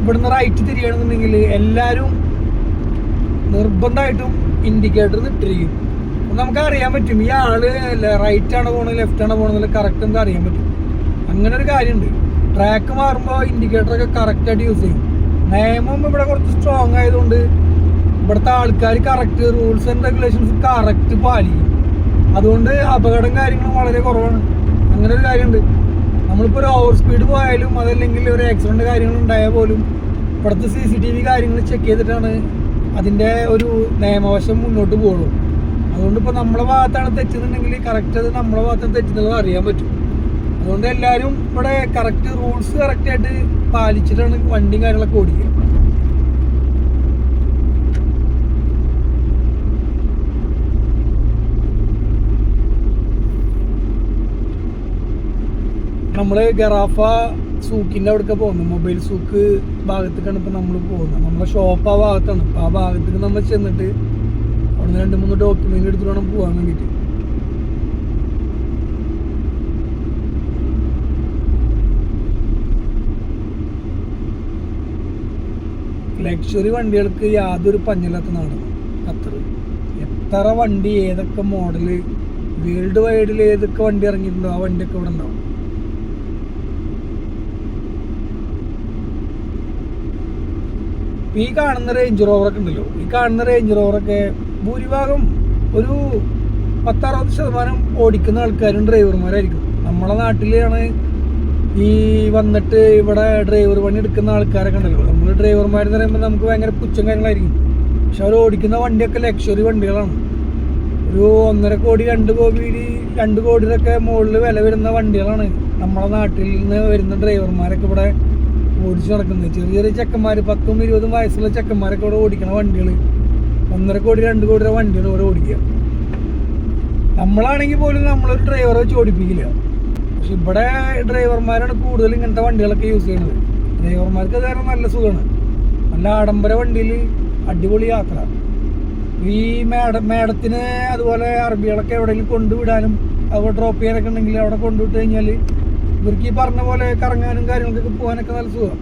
ഇവിടുന്ന് റൈറ്റ് തിരിയണമെന്നുണ്ടെങ്കിൽ എല്ലാവരും നിർബന്ധമായിട്ടും ഇൻഡിക്കേറ്റർ ഇട്ടിരിക്കും. നമുക്ക് അറിയാൻ പറ്റും ഈ ആൾ റൈറ്റ് ആണോ പോണത് ലെഫ്റ്റ് ആണോ പോണത് കറക്റ്റ് നമുക്ക് അറിയാൻ പറ്റും. അങ്ങനെ ഒരു കാര്യമുണ്ട്. ട്രാക്ക് മാറുമ്പോൾ ഇൻഡിക്കേറ്റർ ഒക്കെ കറക്റ്റ് ആയിട്ട് യൂസ് ചെയ്യും. നിയമം ഇവിടെ കുറച്ച് സ്ട്രോങ് ആയതുകൊണ്ട് ഇവിടുത്തെ ആൾക്കാർ correct rules and regulations correct പാലിക്കും അതുകൊണ്ട് അപകടം കാര്യങ്ങളും വളരെ കുറവാണ്. അങ്ങനെ ഒരു കാര്യമുണ്ട്. നമ്മളിപ്പോൾ ഒരു ഓവർ സ്പീഡ് പോയാലും അതല്ലെങ്കിൽ ഒരു ആക്സിഡന്റ് കാര്യങ്ങൾ ഉണ്ടായാൽ പോലും ഇവിടുത്തെ സി സി ടി വി കാര്യങ്ങൾ ചെക്ക് ചെയ്തിട്ടാണ് അതിന്റെ ഒരു നിയമവശം മുന്നോട്ട് പോകുള്ളൂ അതുകൊണ്ട് ഇപ്പോൾ നമ്മളെ ഭാഗത്താണ് തെറ്റുന്നുണ്ടെങ്കിൽ കറക്റ്റ് അത് നമ്മളെ ഭാഗത്താണ് തെറ്റുന്നുള്ളത് അറിയാൻ പറ്റും. അതുകൊണ്ട് എല്ലാവരും ഇവിടെ കറക്റ്റ് റൂൾസ് കറക്റ്റായിട്ട് പാലിച്ചിട്ടാണ് വണ്ടിയും കാര്യങ്ങളൊക്കെ ഓടിക്കുക. നമ്മൾ ഗറാഫ സൂക്കിന്റെ അവിടേക്ക് പോകുന്നത്. മൊബൈൽ സൂക്ക് ഭാഗത്തേക്കാണ് ഇപ്പോൾ നമ്മൾ പോകുന്നത്. നമ്മളെ ഷോപ്പ് ആ ഭാഗത്താണ്. അപ്പോൾ ആ ഭാഗത്തേക്ക് നമ്മൾ ചെന്നിട്ട് അവിടെ രണ്ട് മൂന്ന് ഡോക്യുമെന്റ് എടുത്തിട്ട് വേണം പോകാൻ വേണ്ടിയിട്ട്. ലക്ഷറി വണ്ടികൾക്ക് യാതൊരു പഞ്ഞില്ലാത്ത നാടാണ് ഖത്തർ എത്ര വണ്ടി ഏതൊക്കെ മോഡൽ വേൾഡ് വൈഡിൽ ഏതൊക്കെ വണ്ടി ഇറങ്ങിയിട്ടുണ്ടോ ആ വണ്ടിയൊക്കെ ഇവിടെ ഉണ്ടാവും. ഈ കാണുന്ന റേഞ്ച് റോവറൊക്കെ ഉണ്ടല്ലോ. ഈ കാണുന്ന റേഞ്ച് റോവറൊക്കെ ഭൂരിഭാഗം ഒരു പത്തറുപത് ശതമാനം ഓടിക്കുന്ന ആൾക്കാരും ഡ്രൈവർമാരായിരിക്കും നമ്മളെ നാട്ടിലാണ് ഈ വന്നിട്ട് ഇവിടെ ഡ്രൈവർ പണി എടുക്കുന്ന ആൾക്കാരൊക്കെ ഉണ്ടല്ലോ. നമ്മൾ ഡ്രൈവർമാരെന്ന് പറയുമ്പോൾ നമുക്ക് ഭയങ്കര പുച്ഛം കാര്യങ്ങളായിരിക്കും. പക്ഷെ അവർ ഓടിക്കുന്ന വണ്ടിയൊക്കെ ലക്ഷറി വണ്ടികളാണ്. ഒരു ഒന്നര കോടി രണ്ട് കോടി രണ്ട് കോടിയൊക്കെ മുകളിൽ വില വരുന്ന വണ്ടികളാണ് നമ്മളെ നാട്ടിൽ നിന്ന് വരുന്ന ഡ്രൈവർമാരൊക്കെ ഇവിടെ ഓടിച്ചു നടക്കുന്നത്. ചെറിയ ചെറിയ ചെക്കന്മാർ പത്തും ഇരുപതും വയസ്സുള്ള ചെക്കന്മാരൊക്കെ ഇവിടെ ഓടിക്കണ വണ്ടികൾ ഒന്നര കോടി രണ്ട് കോടി രൂപ വണ്ടികൾ ഇവിടെ ഓടിക്കുക. നമ്മളാണെങ്കിൽ പോലും നമ്മളൊരു ഡ്രൈവറെ വെച്ച് ഓടിപ്പിക്കില്ല. പക്ഷെ ഇവിടെ ഡ്രൈവർമാരാണ് കൂടുതൽ ഇങ്ങനത്തെ വണ്ടികളൊക്കെ യൂസ് ചെയ്യുന്നത്. ഡ്രൈവർമാർക്ക് കാരണം നല്ല സുഖമാണ്. നല്ല ആഡംബര വണ്ടിയിൽ അടിപൊളി യാത്ര. ഈ മേഡ മേഡത്തിന് അതുപോലെ അറബികളൊക്കെ എവിടെയെങ്കിലും കൊണ്ടുവിടാനും അവിടെ ഡ്രോപ്പ് ചെയ്യാനൊക്കെ ഉണ്ടെങ്കിൽ അവിടെ കൊണ്ടുവിട്ട് കഴിഞ്ഞാൽ ഇവർക്ക് ഈ പറഞ്ഞ പോലെ കറങ്ങാനും കാര്യങ്ങൾക്കൊക്കെ പോകാനൊക്കെ നല്ല സുഖം.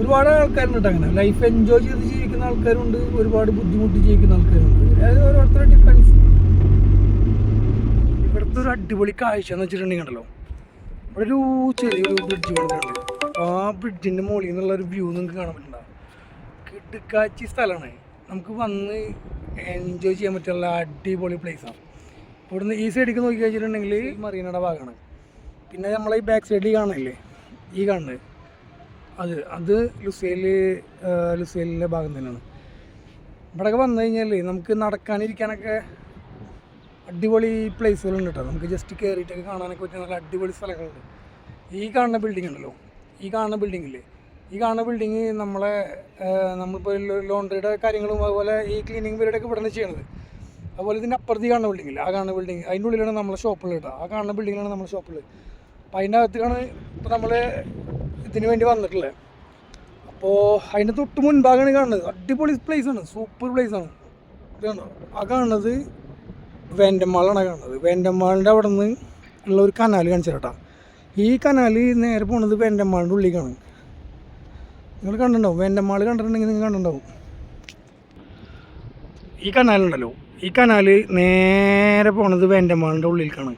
ഒരുപാട് ആൾക്കാരുണ്ട് അങ്ങനെ. ലൈഫ് എൻജോയ് ചെയ്ത് ജീവിക്കുന്ന ആൾക്കാരുണ്ട് ഒരുപാട് ബുദ്ധിമുട്ടി ജീവിക്കുന്ന ആൾക്കാരുണ്ട്. അത് ഓരോരുത്തരുടെ ഡിപ്പെൻസ് ഇവിടുത്തെ ഒരു അടിപൊളി കാഴ്ച എന്ന് വെച്ചിട്ടുണ്ടെങ്കിൽ ഉണ്ടല്ലോ ഒരു ചെറിയൊരു ബ്രിഡ്ജ് അപ്പോൾ ആ ബ്രിഡ്ജിന്റെ മുകളിൽ നിന്നുള്ള ഒരു വ്യൂ നിങ്ങൾക്ക് കാണാൻ പറ്റുന്നുണ്ടാവും കിടുക്കാച്ചി സ്ഥലമാണ്. നമുക്ക് വന്ന് എൻജോയ് ചെയ്യാൻ പറ്റുള്ള അടിപൊളി പ്ലേസാണ് ഇവിടുന്ന് ഈ സൈഡിലേക്ക് നോക്കി കഴിച്ചിട്ടുണ്ടെങ്കിൽ മറീനയുടെ ഭാഗമാണ്. പിന്നെ നമ്മളെ ഈ ബാക്ക് സൈഡിൽ കാണില്ലേ ഈ കാണുന്നത്. അത് അത് ലുസേൽ ലുസേലിന്റെ ഭാഗം തന്നെയാണ്. ഇവിടെയൊക്കെ വന്നു കഴിഞ്ഞാൽ നമുക്ക് നടക്കാനിരിക്കാനൊക്കെ അടിപൊളി പ്ലേസുകളുണ്ട് കേട്ടോ നമുക്ക് ജസ്റ്റ് കയറിയിട്ടൊക്കെ കാണാനൊക്കെ പറ്റിയ നല്ല അടിപൊളി സ്ഥലങ്ങളുണ്ട്. ഈ കാണുന്ന ബിൽഡിംഗ് ഉണ്ടല്ലോ. ഈ കാണുന്ന ബിൽഡിങ്ങില്ലേ ഈ കാണുന്ന ബിൽഡിങ് നമ്മളെ നമ്മളിപ്പോൾ ലോണ്ടറിയുടെ കാര്യങ്ങളും അതുപോലെ ഈ ക്ലീനിങ് പരിപാടിയൊക്കെ ഇവിടെ നിന്ന് ചെയ്യണത്. അതുപോലെ ഇതിന്റെ അപ്പുറത്ത് ഈ കാണുന്ന ബിൽഡിങ്ങില്ല ആ കാണുന്ന ബിൽഡിങ് അതിന്റെ ഉള്ളിലാണ് നമ്മളെ ഷോപ്പുകൾ കേട്ടോ ആ കാണുന്ന ബിൽഡിങ്ങിലാണ് നമ്മളെ ഷോപ്പുകൾ അപ്പോൾ അതിനകത്താണ് ഇപ്പോൾ നമ്മൾ ഇതിന് വേണ്ടി വന്നിട്ടുള്ളത് അപ്പോൾ അതിന്റെ തൊട്ട് മുൻഭാഗമാണ് കാണുന്നത്. അടിപൊളി പ്ലേസാണ് സൂപ്പർ ആണ്. ഇതാണ്. ആ കാണുന്നത് വേണ്ടമാളാണ് കാണുന്നത്. വേണ്ടമാളിന്റെ അവിടെ നിന്ന് ഉള്ള ഒരു കനാൽ കാണിച്ചു ഈ കനാൽ നേരെ പോണത് വേണ്ടമാളിന്റെ ഉള്ളിലേക്കാണ്. നിങ്ങൾ കണ്ടിട്ടുണ്ടാവും. വേണ്ടമാൾ കണ്ടിട്ടുണ്ടെങ്കിൽ നിങ്ങൾ കണ്ടിട്ടുണ്ടാവും. ഈ കനാലുണ്ടല്ലോ ഈ കനാൽ നേരെ പോണത് വേണ്ടമാളിന്റെ ഉള്ളിലേക്കാണ്.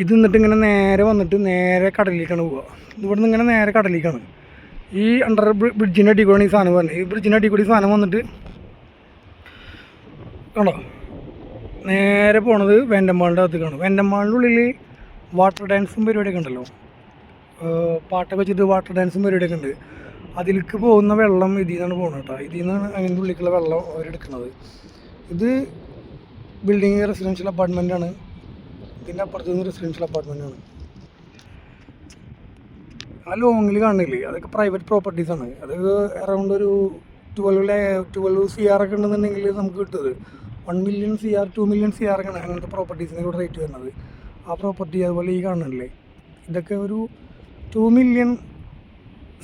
ഇത് നിന്നിട്ട് ഇങ്ങനെ നേരെ വന്നിട്ട് നേരെ കടലിലേക്കാണ് പോവുക. ഇവിടെ നിന്ന് ഇങ്ങനെ നേരെ കടലിലേക്കാണ്. ഈ അണ്ടർ ബ്രിഡ്ജിന്റെ അടി കൂടെ ഈ സാധനം വന്നത് ഈ ബ്രിഡ്ജിന്റെ അടി കൂടി സാധനം വന്നിട്ട് കണ്ടോ? നേരെ പോണത് വേണ്ടമ്മാളിന്റെ അകത്തേക്കാണ്. വെന്റമ്മാളിന്റെ ഉള്ളിൽ വാട്ടർ ഡാൻസും പരിപാടിയൊക്കെ ഉണ്ടല്ലോ. പാട്ടൊക്കെ വെച്ചിട്ട് വാട്ടർ ഡാൻസും പരിപാടിയൊക്കെ ഉണ്ട്. അതിലേക്ക് പോകുന്ന വെള്ളം ഇതിൽ നിന്നാണ് പോകുന്നത് കേട്ടോ. ഇതിൽ നിന്നാണ് അതിന്റെ ഉള്ളിലേക്കുള്ള വെള്ളം അവരെടുക്കുന്നത് ഇത് ബിൽഡിങ് റെസിഡൻഷ്യൽ അപ്പാർട്ട്മെന്റ് ആണ്. ഇതിന്റെ അപ്പുറത്തുനിന്ന് റെസിഡൻഷ്യൽ അപ്പാർട്ട്മെന്റ് ആണ്. ആ ലോങ്ങിൽ കാണുന്നില്ലേ അതൊക്കെ പ്രൈവറ്റ് പ്രോപ്പർട്ടീസ് ആണ്. അത് അറൗണ്ട് ഒരു ട്വൽവ് ട്വൽവ് സി ആർ ഒക്കെ ഉണ്ടെന്നുണ്ടെങ്കിൽ നമുക്ക് കിട്ടുന്നത് one million C R two million C R ഒക്കെ അങ്ങനത്തെ പ്രോപ്പർട്ടീസിന് ഇവിടെ റേറ്റ് വരുന്നത്. ആ പ്രോപ്പർട്ടി അതുപോലെ ഈ കാണുന്നില്ലേ? ഇതൊക്കെ ഒരു ടു മില്യൺ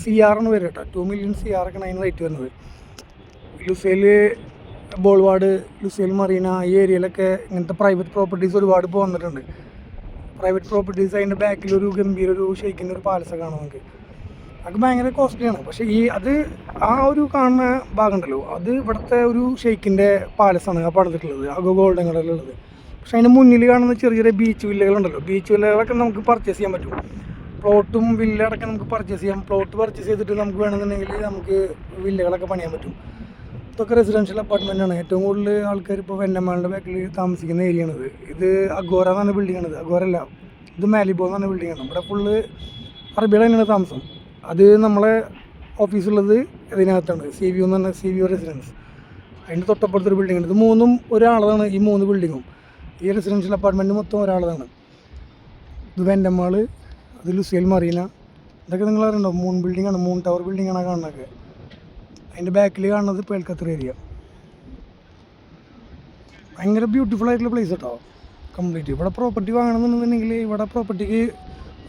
സി ആറാണ് വരും കേട്ടോ. ടു മില്യൺ സി ആർ ഒക്കെ അതിന് റേറ്റ് വരുന്നത്. ലുസേൽ ബോൾവാർഡ് ലുസിയൽ മറീന ഈ ഏരിയയിലൊക്കെ ഇങ്ങനത്തെ പ്രൈവറ്റ് പ്രോപ്പർട്ടീസ് ഒരുപാട് ഇപ്പോൾ വന്നിട്ടുണ്ട്. പ്രൈവറ്റ് പ്രോപ്പർട്ടീസ് അതിന്റെ ബാക്കിലൊരു ഗംഭീര ഒരു ഷെയ്ക്കിന്റെ ഒരു പാലസൊക്കെ കാണാം നമുക്ക്. അതൊക്കെ ഭയങ്കര കോസ്റ്റ്ലിയാണ് പക്ഷേ ഈ അത് ആ ഒരു കാണുന്ന ഭാഗം ഉണ്ടല്ലോ അത് ഇവിടുത്തെ ഒരു ഷെയ്ക്കിന്റെ പാലസാണ് ആ പണിതിട്ടുള്ളത്. അഗോ ഗോൾഡൻ കടലുള്ളത് പക്ഷേ അതിന്റെ മുന്നിൽ കാണുന്ന ചെറിയ ചെറിയ ബീച്ച് വില്ലകളുണ്ടല്ലോ ബീച്ച് വില്ലകളൊക്കെ നമുക്ക് പർച്ചേസ് ചെയ്യാൻ പറ്റും. പ്ലോട്ടും വില്ല അടക്കം നമുക്ക് പർച്ചേസ് ചെയ്യാം. പ്ലോട്ട് പർച്ചേസ് ചെയ്തിട്ട് നമുക്ക് വേണമെന്നുണ്ടെങ്കിൽ നമുക്ക് വില്ലകളൊക്കെ പണിയാൻ പറ്റും. ഇതൊക്കെ റെസിഡൻഷ്യൽ അപ്പാർട്ട്മെന്റ് ആണ്. ഏറ്റവും കൂടുതൽ ആൾക്കാർ ഇപ്പോൾ വെന്നമാളുടെ ബാക്കിൽ താമസിക്കുന്ന ഏരിയ ആണിത് ഇത്. അഗോറ എന്നാണ് ആണ് അഗോറ അല്ല ഇത് മാലിബോ എന്നാണ് ആണ്. ഇവിടെ ഫുള്ള് അറബികൾ തന്നെയാണ് താമസം. അത് നമ്മളെ ഓഫീസുള്ളത് ഇതിനകത്താണ്. സി വി എന്ന് പറഞ്ഞ സി വി റെസിഡൻസ് അതിന്റെ തൊട്ടപ്പുറത്തൊരു ബിൽഡിംഗ് ഉണ്ട് ഇത് മൂന്നും ഒരാളതാണ് ഈ മൂന്ന് ബിൽഡിങ്ങും ഈ റെസിഡൻഷ്യൽ അപ്പാർട്ട്മെന്റ് മൊത്തം ഒരാളതാണ് ഇത് വെന്റമാൾ അത് ലുസിയൽ മറീന. ഇതൊക്കെ നിങ്ങൾ അറിയണ്ടോ മൂന്ന് ബിൽഡിംഗ് ആണ് മൂന്ന് ടവർ ബിൽഡിംഗ് ആണ് ആ കാണുന്നതൊക്കെ. അതിന്റെ ബാക്കിൽ കാണുന്നത് പേൽക്കത്ര ഏരിയ ഭയങ്കര ബ്യൂട്ടിഫുൾ ആയിട്ടുള്ള പ്ലേസ് കേട്ടോ കംപ്ലീറ്റ് ഇവിടെ പ്രോപ്പർട്ടി വാങ്ങണമെന്നുണ്ടെങ്കിൽ ഇവിടെ പ്രോപ്പർട്ടിക്ക്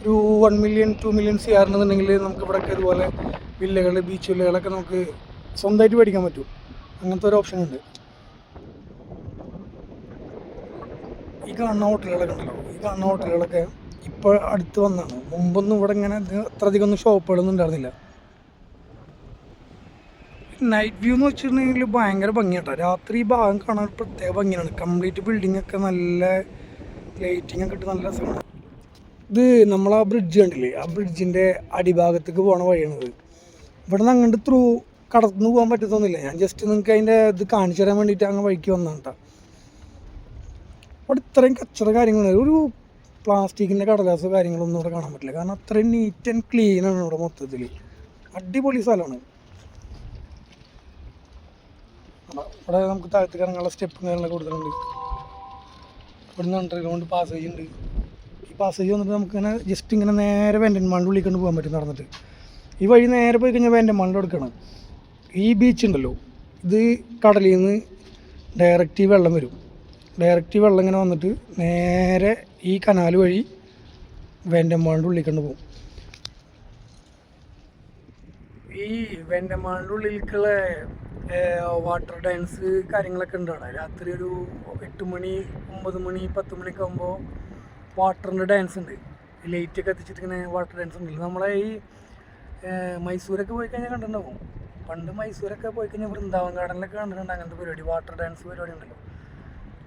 ഒരു one million two million C ആറിനെന്നുണ്ടെങ്കിൽ നമുക്ക് ഇവിടെയൊക്കെ ഇതുപോലെ വില്ലകൾ ബീച്ച് വില്ലകളൊക്കെ നമുക്ക് സ്വന്തമായിട്ട് മേടിക്കാൻ പറ്റും. അങ്ങനത്തെ ഒരു ഓപ്ഷൻ ഉണ്ട്. ഈ കാണുന്ന ഹോട്ടലുകളൊക്കെ ഉണ്ടല്ലോ. ഈ കാണുന്ന ഹോട്ടലുകളൊക്കെ ഇപ്പോൾ അടുത്ത് വന്നതാണ്. മുമ്പൊന്നും ഇവിടെ ഇങ്ങനെ അത്രയധികം ഒന്നും ഷോപ്പുകളൊന്നും ഉണ്ടായിരുന്നില്ല. നൈറ്റ് വ്യൂ എന്ന് വെച്ചിട്ടുണ്ടെങ്കിൽ ഭയങ്കര ഭംഗിയാട്ടോ. രാത്രി ഈ ഭാഗം കാണാൻ പ്രത്യേക ഭംഗിയാണ്. കംപ്ലീറ്റ് ബിൽഡിംഗ് ഒക്കെ നല്ല ലൈറ്റിംഗ് ഒക്കെ ഇട്ട് നല്ല രസമാണ്. ഇത് നമ്മൾ ആ ബ്രിഡ്ജ് കണ്ടില്ലേ? ആ ബ്രിഡ്ജിന്റെ അടിഭാഗത്തേക്ക് പോണ വഴിയാണിത്. ഇവിടെ നിന്ന് അങ്ങോട്ട് ത്രൂ കടന്നു പോകാൻ പറ്റത്തൊന്നുമില്ല. ഞാൻ ജസ്റ്റ് നിങ്ങൾക്ക് അതിന്റെ ഇത് കാണിച്ചു തരാൻ വേണ്ടിയിട്ട് അങ്ങ് വഴിക്ക് വന്നതാണ് കേട്ടോ അവിടെ ഇത്രയും കച്ചറ കാര്യങ്ങളുണ്ട് ഒരു പ്ലാസ്റ്റിക്കിന്റെ കടലാസോ കാര്യങ്ങളൊന്നും ഇവിടെ കാണാൻ പറ്റില്ല. കാരണം അത്രയും നീറ്റ് ആൻഡ് ക്ലീൻ ആണ് ഇവിടെ മൊത്തത്തിൽ അടിപൊളി സ്ഥലമാണ്. അവിടെ നമുക്ക് താഴത്തേക്ക് ഇറങ്ങാനുള്ള സ്റ്റെപ്പും കാര്യങ്ങളൊക്കെ കൊടുത്തിട്ടുണ്ട്. ഇവിടുന്ന് അണ്ടർഗ്രൗണ്ട് പാസേജ് ഉണ്ട് ഈ പാസേജ് വന്നിട്ട് നമുക്ക് ഇങ്ങനെ ജസ്റ്റ് ഇങ്ങനെ നേരെ വെന്റന്മാളിന്റെ ഉള്ളിൽ കൊണ്ട് പോകാൻ പറ്റും നടന്നിട്ട്. ഈ വഴി നേരെ പോയി കഴിഞ്ഞാൽ വെന്റന്മാളിന്റെ എടുക്കണം ഈ ബീച്ച് ഉണ്ടല്ലോ ഇത് കടലിൽ നിന്ന് ഡയറക്റ്റ് വെള്ളം വരും. ഡയറക്റ്റ് വെള്ളം ഇങ്ങനെ വന്നിട്ട് നേരെ ഈ കനാൽ വഴി വെന്റന്മാളിന്റെ ഉള്ളിൽ പോകും. ഈ വെന്റെ ഉള്ളിലേക്കുള്ള വാട്ടർ ഡാൻസ് കാര്യങ്ങളൊക്കെ ഉണ്ട് അവിടെ. രാത്രി ഒരു എട്ട് മണി ഒമ്പത് മണി പത്ത് മണിയൊക്കെ ആകുമ്പോൾ വാട്ടറിന്റെ ഡാൻസ് ഉണ്ട്. ലൈറ്റ് ഒക്കെ ഇങ്ങനെ വാട്ടർ ഡാൻസ് ഉണ്ടല്ലോ നമ്മളെ ഈ മൈസൂരൊക്കെ പോയി കഴിഞ്ഞാൽ കണ്ടിട്ടുണ്ടാവും. പണ്ട് മൈസൂരൊക്കെ പോയി കഴിഞ്ഞാൽ വൃന്ദാവൻ ഗാർഡനിലൊക്കെ കണ്ടിട്ടുണ്ട്. അങ്ങനത്തെ പരിപാടി വാട്ടർ ഡാൻസ് പരിപാടി ഉണ്ടല്ലോ.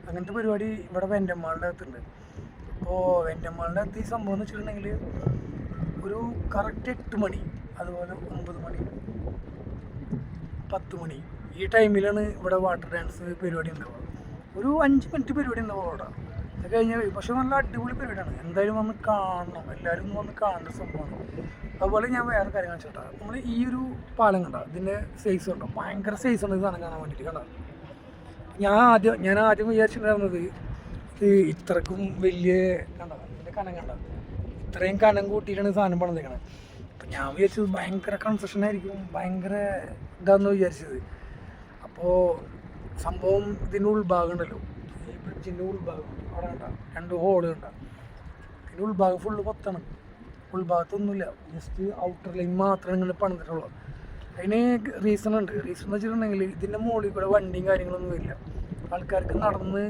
അങ്ങനത്തെ പരിപാടി ഇവിടെ വെന്റമ്മാളിന്റെ അകത്തുണ്ട്. അപ്പോൾ വെന്റമ്മാളിന്റെ അകത്ത് ഈ സംഭവം എന്ന് വെച്ചിട്ടുണ്ടെങ്കിൽ ഒരു കറക്റ്റ് എട്ട് മണി അതുപോലെ ഒമ്പത് മണി പത്ത് മണി ഈ ടൈമിലാണ് ഇവിടെ വാട്ടർ ഡാൻസ് പരിപാടി ഉണ്ടാവുക. ഒരു അഞ്ച് മിനിറ്റ് പരിപാടി ഉണ്ടാവും അവിടെ. അത് കഴിഞ്ഞാൽ പക്ഷെ നല്ല അടിപൊളി പരിപാടിയാണ്. എന്തായാലും വന്ന് കാണണം. എല്ലാവരും വന്ന് കാണേണ്ട സംഭവമാണ്. അതുപോലെ ഞാൻ വേറെ കാര്യം കാണിച്ചോട്ടാ നമ്മൾ ഈ ഒരു പാലം കണ്ട? ഇതിന്റെ സൈസ് ഉണ്ടോ ഭയങ്കര സൈസ് ഉണ്ട് സാധനം കാണാൻ വേണ്ടിയിട്ട് കണ്ട? ഞാൻ ആദ്യം ഞാൻ ആദ്യം വിചാരിച്ചിട്ടുണ്ടായിരുന്നത് ഇത് ഇത്രക്കും വലിയ കണ്ടോ? ഇതിന്റെ കനം കണ്ടോ? ഇത്രയും കനം കൂട്ടിയിട്ടാണ് സാധനം പണിതേക്കണത് അപ്പം ഞാൻ വിചാരിച്ചത് ഭയങ്കര കൺസ്ട്രക്ഷൻ ആയിരിക്കും. ഭയങ്കര ഇതാന്ന് വിചാരിച്ചത്. അപ്പോൾ സംഭവം ഇതിന്റെ ഉൾഭാഗമുണ്ടല്ലോ. ഈ ബ്രിഡ്ജിന്റെ ഉൾഭാഗം. അവിടെ ഉണ്ടാകും രണ്ട് ഹോൾ ഉണ്ടാകും പിന്നെ ഉൾഭാഗം ഫുള്ള് കൊത്തണം. ഉൾഭാഗത്തൊന്നുമില്ല. ജസ്റ്റ് ഔട്ടർ ലൈൻ മാത്രമേ ഇങ്ങനെ പണിതിട്ടുള്ളൂ. അതിന് റീസൺ ഉണ്ട്. റീസൺ എന്ന് വെച്ചിട്ടുണ്ടെങ്കിൽ ഇതിന്റെ മുകളിൽ കൂടെ വണ്ടിയും കാര്യങ്ങളൊന്നും ഇല്ല. ആൾക്കാർക്ക് നടന്ന്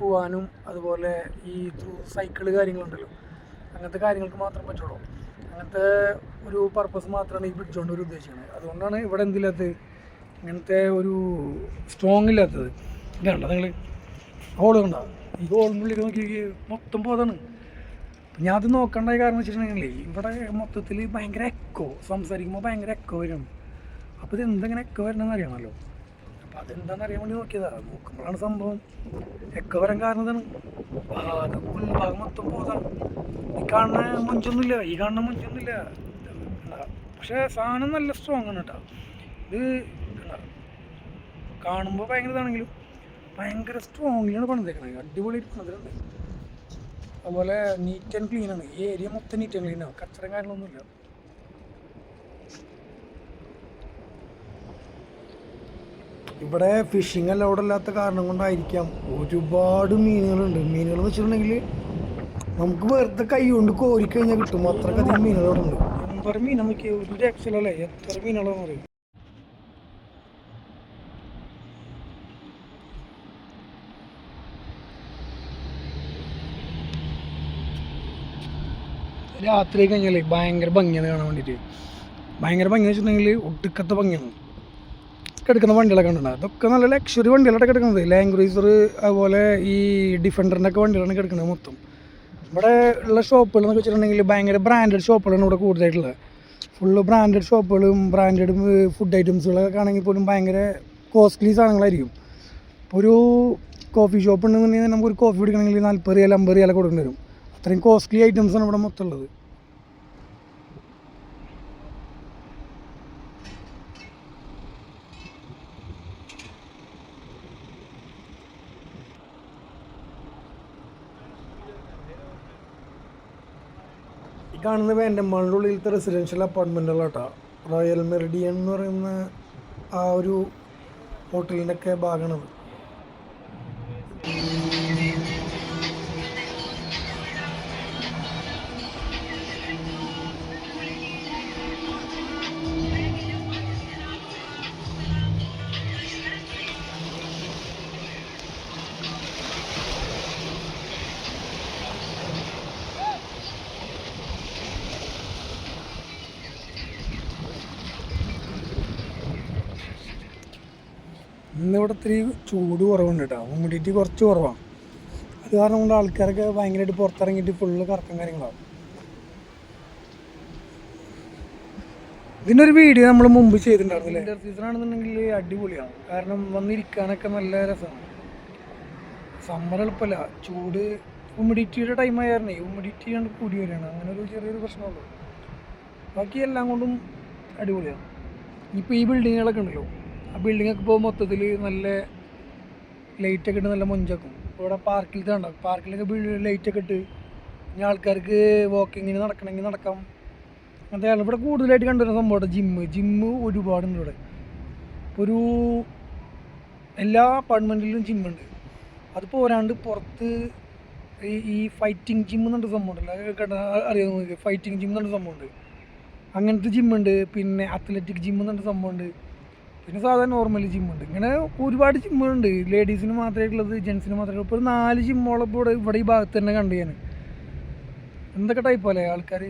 പോകാനും അതുപോലെ ഈ ത്രൂ സൈക്കിൾ കാര്യങ്ങളുണ്ടല്ലോ. അങ്ങനത്തെ കാര്യങ്ങൾക്ക് മാത്രം പറ്റുള്ളൂ. അങ്ങനത്തെ ഒരു പർപ്പസ് മാത്രമാണ് ഈ ബ്രിഡ്ജ് കൊണ്ട് ഒരു ഉദ്ദേശിക്കുന്നത്. അതുകൊണ്ടാണ് ഇവിടെ എന്തില്ലാത്തത്? ഇങ്ങനത്തെ ഒരു സ്ട്രോങ് ഇല്ലാത്തത്. ഇതുണ്ടോ നിങ്ങൾ ഹോൾ കണ്ടോ? ഈ ഹോളിനുള്ളിൽ നോക്കി മൊത്തം പോതാണ് ഞാൻ അത് നോക്കണ്ടായ കാരണം വെച്ചിട്ടുണ്ടെങ്കിൽ ഇവിടെ മൊത്തത്തിൽ ഭയങ്കര എക്കോ സംസാരിക്കുമ്പോൾ ഭയങ്കര എക്കോ വരും. അപ്പോൾ ഇത് എന്തെങ്ങനെ എക്കോ വരണമെന്ന് അറിയണമല്ലോ? അപ്പം അതെന്താണെന്ന് അറിയാൻ വേണ്ടി നോക്കിയതാണ് നോക്കുമ്പോഴാണ് സംഭവം. എക്കോ വരാൻ കാരണം ഇതാണ്. ഭാഗം മൊത്തം പോതാണ് ഈ കാണുന്ന മുഞ്ചൊന്നുമില്ല. ഈ കാണുന്ന മുഞ്ചൊന്നുമില്ല. പക്ഷേ സാധനം നല്ല സ്ട്രോങ് ആണ് കേട്ടോ. ഇത്? കാണുമ്പോൾ ഭയങ്കര ഇതാണെങ്കിലും ഭയങ്കര സ്ട്രോങ്ങിലാണ് പണിതേക്കണത്. അടിപൊളി പണിതിട്ടുണ്ട് അതുപോലെ നീറ്റ് ആൻഡ് ക്ലീൻ ആണ്. ഈ ഏരിയ മൊത്തം നീറ്റ് ആൻഡ് ക്ലീൻ ആണ്. കച്ചറ കാര്യങ്ങളൊന്നുമില്ല. ഇവിടെ ഫിഷിംഗ് അലൗഡ് അവിടെ ഇല്ലാത്ത കാരണം കൊണ്ടായിരിക്കാം. ഒരുപാട് മീനുകളുണ്ട്. മീനുകൾ എന്ന് വെച്ചിട്ടുണ്ടെങ്കിൽ നമുക്ക് വെറുതെ കൈ കൊണ്ട് കോരിക്കഴിഞ്ഞാൽ കിട്ടും. അത്രക്കധികം മീനുകളുണ്ട് എന്തോരം മീനാ ഒരു രക്ഷയിലല്ലേ എത്ര മീനുകളാന്ന് പറയും രാത്രി കഴിഞ്ഞാൽ ഭയങ്കര ഭംഗിയാണ് കാണാൻ വേണ്ടിയിട്ട്. ഭയങ്കര ഭംഗി വെച്ചിട്ടുണ്ടെങ്കിൽ ഒട്ടുക്കത്തെ ഭംഗിയാണ്. കിടക്കുന്ന വണ്ടികളൊക്കെ കണ്ടിട്ടുണ്ട്? അതൊക്കെ നല്ല ലക്ഷറി വണ്ടികളൊക്കെ കിടക്കുന്നത് ക്രൂസർ അതുപോലെ ഈ ഡിഫൻഡറിന്റെ ഒക്കെ വണ്ടികളാണ് കിടക്കുന്നത് മൊത്തം. ഇവിടെ ഉള്ള ഷോപ്പുകൾ എന്നൊക്കെ വെച്ചിട്ടുണ്ടെങ്കിൽ ഭയങ്കര ബ്രാൻഡഡ് ഷോപ്പുകളാണ് ഇവിടെ കൂടുതലായിട്ടുള്ളത്. ഫുള്ള് ബ്രാൻഡഡ് ഷോപ്പുകളും ബ്രാൻഡഡ് ഫുഡ് ഐറ്റംസുകളൊക്കെ ആണെങ്കിൽ പോലും ഭയങ്കര കോസ്റ്റ്ലി സാധനങ്ങളായിരിക്കും. ഒരു കോഫി ഷോപ്പ് ഉണ്ടെന്നുണ്ടെങ്കിൽ നമുക്ക് ഒരു കോഫി കുടിക്കണമെങ്കിൽ നാൽപ്പത് റിയാൽ അമ്പത് റിയാലൊക്കെ കൊടുക്കേണ്ടി വരും. അത്രയും കോസ്റ്റ്ലി ഐറ്റംസാണ് ഇവിടെ ഈ കാണുന്ന വേണ്ടമ്പാളിന്റെ ഉള്ളിലത്തെ റെസിഡൻഷ്യൽ അപ്പാർട്ട്മെന്റുകളാട്ടോ റോയൽ മെറിഡിയൻ എന്ന് പറയുന്ന ആ ഒരു ഹോട്ടലിന്റെ ഒക്കെ ഭാഗമാണത് ഇത്തിരി ചൂട് കുറവുണ്ട് കേട്ടോ ഹ്യൂമിഡിറ്റി കുറച്ച് കുറവാണ് അത് കാരണം കൊണ്ട് ആൾക്കാരൊക്കെ ഭയങ്കരമായിട്ട് പുറത്തിറങ്ങിയിട്ട് ഫുള്ള് കറക്കം കാര്യങ്ങളാവും. ഇതിന്റെ ഒരു വീഡിയോ നമ്മൾ മുമ്പ് ചെയ്തിട്ടുണ്ടായിരുന്നില്ലേ? സീസൺ ആണെന്നുണ്ടെങ്കിൽ അടിപൊളിയാണ്. കാരണം വന്നിരിക്കാനൊക്കെ നല്ല രസമാണ് സമ്മർ എളുപ്പമല്ല ചൂട് ഹ്യൂമിഡിറ്റിയുടെ ടൈം ആയിരുന്നേ ഹ്യൂമിഡിറ്റി കണ്ട് കൂടി വരികയാണ്. അങ്ങനെ ഒരു ചെറിയൊരു പ്രശ്നമുള്ളൂ. ബാക്കി എല്ലാം കൊണ്ടും അടിപൊളിയാണ്. ഇപ്പോൾ ഈ ബിൽഡിങ്ങുകളൊക്കെ ഉണ്ടല്ലോ. ആ ബിൽഡിങ്ങൊക്കെ ഇപ്പോൾ മൊത്തത്തിൽ നല്ല ലൈറ്റൊക്കെ ഇട്ട് നല്ല മൊഞ്ചാക്കും. ഇവിടെ പാർക്കിലത്തെ ഉണ്ടാവും പാർക്കിലൊക്കെ ലൈറ്റൊക്കെ ഇട്ട് ഇനി ആൾക്കാർക്ക് വാക്കിങ്ങിന് നടക്കണമെങ്കിൽ നടക്കാം. ആൾ ഇവിടെ കൂടുതലായിട്ട് കണ്ടുവരുന്ന സംഭവം ജിമ്മ് ജിമ്മ് ഒരുപാടുണ്ട് ഇവിടെ. ഒരു എല്ലാ അപ്പാർട്ട്മെന്റിലും ജിമ്മുണ്ട് അത് പോരാണ്ട് പുറത്ത് ഈ ഈ ഫൈറ്റിംഗ് ജിം എന്നുണ്ട് സംഭവം ഉണ്ടല്ലോ. അറിയാം ഫൈറ്റിംഗ് ജിം എന്നൊരു സംഭവമുണ്ട് അങ്ങനത്തെ ജിമ്മുണ്ട് പിന്നെ അത്ലറ്റിക് ജിം എന്നൊരു സംഭവമുണ്ട് പിന്നെ സാധാരണ നോർമൽ ജിമ്മുണ്ട് ഇങ്ങനെ ഒരുപാട് ജിമ്മുകളുണ്ട് ലേഡീസിന് മാത്രമായിട്ടുള്ളത് ജെൻസിന് മാത്രമേ ഇപ്പോൾ ഒരു നാല് ജിമ്മോളം ഇവിടെ ഇവിടെ ഈ ഭാഗത്ത് തന്നെ കണ്ടു ഞാൻ എന്തൊക്കെ ടൈപ്പല്ലേ ആൾക്കാർ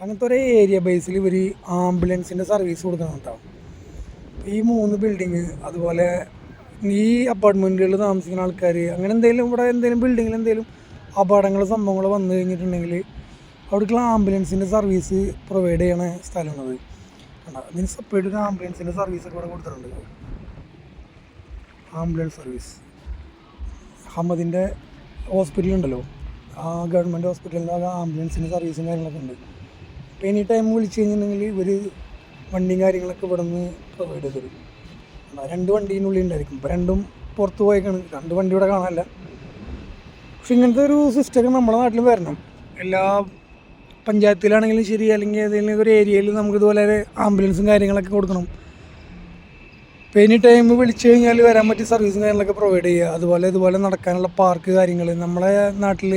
അങ്ങനത്തെ ഒരു ഏരിയ ബേസിൽ ഇവർ ആംബുലൻസിന്റെ സർവീസ് കൊടുക്കണം കേട്ടോ ഈ മൂന്ന് ബിൽഡിങ് അതുപോലെ ഈ അപ്പാർട്ട്മെന്റുകളിൽ താമസിക്കുന്ന ആൾക്കാർ അങ്ങനെ എന്തെങ്കിലും ഇവിടെ എന്തെങ്കിലും ബിൽഡിങ്ങിൽ എന്തെങ്കിലും അപകടങ്ങൾ സംഭവങ്ങൾ വന്നു കഴിഞ്ഞിട്ടുണ്ടെങ്കിൽ അവിടേക്കുള്ള ആംബുലൻസിന്റെ സർവീസ് പ്രൊവൈഡ് ചെയ്യണ സ്ഥലമാണത് കണ്ടോ അതിന് സെപ്പറേറ്റ് ഒരു ആംബുലൻസിന്റെ ഇവിടെ കൊടുത്തിട്ടുണ്ട്. ആംബുലൻസ് സർവീസ് അഹമ്മദിന്റെ ഹോസ്പിറ്റൽ ഉണ്ടല്ലോ. ആ ഗവൺമെന്റ് ആ ആംബുലൻസിന്റെ സർവീസും കാര്യങ്ങളൊക്കെ ഉണ്ട്. അപ്പോൾ എനി ടൈം വിളിച്ചു കഴിഞ്ഞിട്ടുണ്ടെങ്കിൽ ഇവർ വണ്ടിയും കാര്യങ്ങളൊക്കെ ഇവിടെ നിന്ന് പ്രൊവൈഡ് ചെയ്ത് തരും രണ്ട് വണ്ടീനുള്ളിൽ ഉണ്ടായിരിക്കും. ഇപ്പോൾ രണ്ടും പുറത്ത് പോയേക്കാണ്. രണ്ട് വണ്ടി ഇവിടെ കാണാനില്ല. പക്ഷെ ഇങ്ങനത്തെ ഒരു സിസ്റ്റം നമ്മുടെ നാട്ടിൽ വരണം. എല്ലാ പഞ്ചായത്തിലാണെങ്കിലും ശരി അല്ലെങ്കിൽ ഏതെങ്കിലും ഒരു ഏരിയയിൽ നമുക്ക് ഇതുപോലെ ആംബുലൻസും കാര്യങ്ങളൊക്കെ കൊടുക്കണം. ഇപ്പോൾ എനി ടൈം വിളിച്ചു കഴിഞ്ഞാൽ വരാൻ പറ്റിയ സർവീസും കാര്യങ്ങളൊക്കെ പ്രൊവൈഡ് ചെയ്യുക. അതുപോലെ ഇതുപോലെ നടക്കാനുള്ള പാർക്ക് കാര്യങ്ങൾ നമ്മളെ നാട്ടിൽ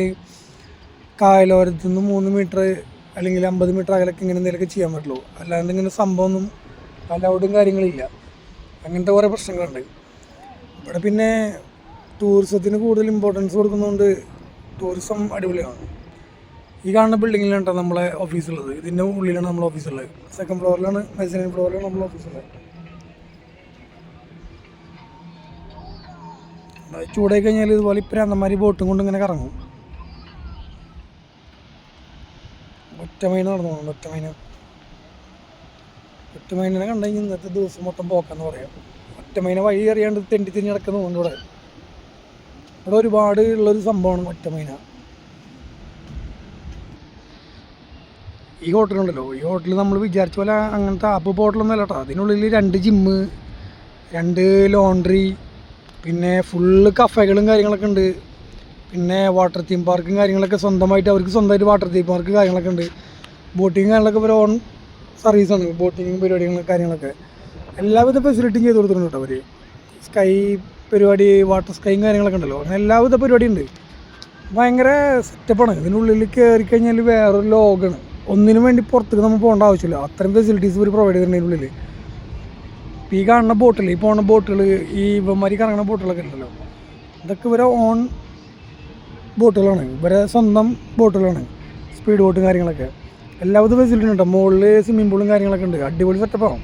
കായലോരത്തു നിന്ന് മൂന്ന് മീറ്റർ അല്ലെങ്കിൽ അമ്പത് മീറ്റർ അകലൊക്കെ ഇങ്ങനെ എന്തെങ്കിലുമൊക്കെ ചെയ്യാൻ പറ്റുള്ളൂ. അല്ലാണ്ട് ഇങ്ങനെ സംഭവമൊന്നും അലൗഡും കാര്യങ്ങളില്ല. അങ്ങനത്തെ കുറേ പ്രശ്നങ്ങളുണ്ട്. ഇവിടെ പിന്നെ ടൂറിസത്തിന് കൂടുതൽ ഇമ്പോർട്ടൻസ് കൊടുക്കുന്നതുകൊണ്ട് ടൂറിസം അടിപൊളിയാണ്. ഈ കാണുന്ന ബിൽഡിങ്ങിലാണ് കേട്ടോ നമ്മളെ ഓഫീസുള്ളത് ഇതിന്റെ ഉള്ളിലാണ് നമ്മളെ ഓഫീസുള്ളത് സെക്കൻഡ് ഫ്ലോറിലാണ് മെസറിൻ ഫ്ലോറിലാണ് നമ്മളെ ഓഫീസ് ഉള്ളത്. ചൂടായി കഴിഞ്ഞാൽ ഇതുപോലെ ഇപ്പരാന്തന്മാർ ബോട്ടും കൊണ്ട് ഇങ്ങനെ കറങ്ങും. ഒറ്റമൈന നടന്നു പോകുന്നുണ്ട് ഒറ്റമൈന ഒറ്റമൈനെ കണ്ടു കഴിഞ്ഞാൽ ഇന്നത്തെ ദിവസം മൊത്തം പോക്കാന്ന് പറയാം. ഒറ്റമൈന വഴി അറിയാണ്ട് തെണ്ടി തിരിഞ്ഞ് നടക്കുന്നുണ്ട് ഇവിടെ. ഇവിടെ ഒരുപാട് ഉള്ളൊരു സംഭവമാണ് ഒറ്റമൈന ഈ ഹോട്ടലുണ്ടല്ലോ. ഈ ഹോട്ടലിൽ നമ്മൾ വിചാരിച്ച പോലെ അങ്ങനത്തെ ആപ്പ് ഹോട്ടലൊന്നും അല്ല കേട്ടോ. അതിനുള്ളിൽ രണ്ട് ജിമ്മ് രണ്ട് ലോണ്ടറി പിന്നെ ഫുള്ള് കഫേകളും കാര്യങ്ങളൊക്കെ ഉണ്ട്. പിന്നെ വാട്ടർ തീം പാർക്കും കാര്യങ്ങളൊക്കെ സ്വന്തമായിട്ട് അവർക്ക് സ്വന്തമായിട്ട് വാട്ടർ തീം പാർക്ക് കാര്യങ്ങളൊക്കെ ഉണ്ട്. ബോട്ടിങ് കാര്യങ്ങളൊക്കെ ഒരു ഓൺ സർവീസാണ് ബോട്ടിങ്ങും പരിപാടികളും കാര്യങ്ങളൊക്കെ. എല്ലാവിധ ഫെസിലിറ്റിയും ചെയ്ത് കൊടുത്തിട്ടുണ്ട് കേട്ടോ അവർ സ്കൈ പരിപാടി വാട്ടർ സ്കൈയും കാര്യങ്ങളൊക്കെ ഉണ്ടല്ലോ. അങ്ങനെ എല്ലാവിധ പരിപാടിയും ഉണ്ട്. ഭയങ്കര സെറ്റപ്പാണ് ഇതിനുള്ളിൽ കയറി കഴിഞ്ഞാൽ വേറൊരു ലോകമാണ് ഒന്നിനും വേണ്ടി പുറത്തേക്ക് നമ്മൾ പോകേണ്ട ആവശ്യമില്ല. അത്രയും ഫെസിലിറ്റീസ് ഇവർ പ്രൊവൈഡ് ചെയ്യുന്നതിന്റെ ഉള്ളിൽ ഈ കാണുന്ന ബോട്ടിൽ ഈ പോകുന്ന ബോട്ടുകൾ ഈ ഇവന്മാരി കറങ്ങുന്ന ബോട്ടുകളൊക്കെ ഉണ്ടല്ലോ. ഇതൊക്കെ ഇവരെ ഓൺ ബോട്ടുകളാണ് ഇവരെ സ്വന്തം ബോട്ടുകളാണ് സ്പീഡ് ബോട്ടും കാര്യങ്ങളൊക്കെ. എല്ലാവിധ ഫെസിലിറ്റി ഉണ്ട്. മുകളിൽ സ്വിമ്മിംഗ് പൂളും കാര്യങ്ങളൊക്കെ ഉണ്ട്. അടിപൊളി സെറ്റപ്പാണ്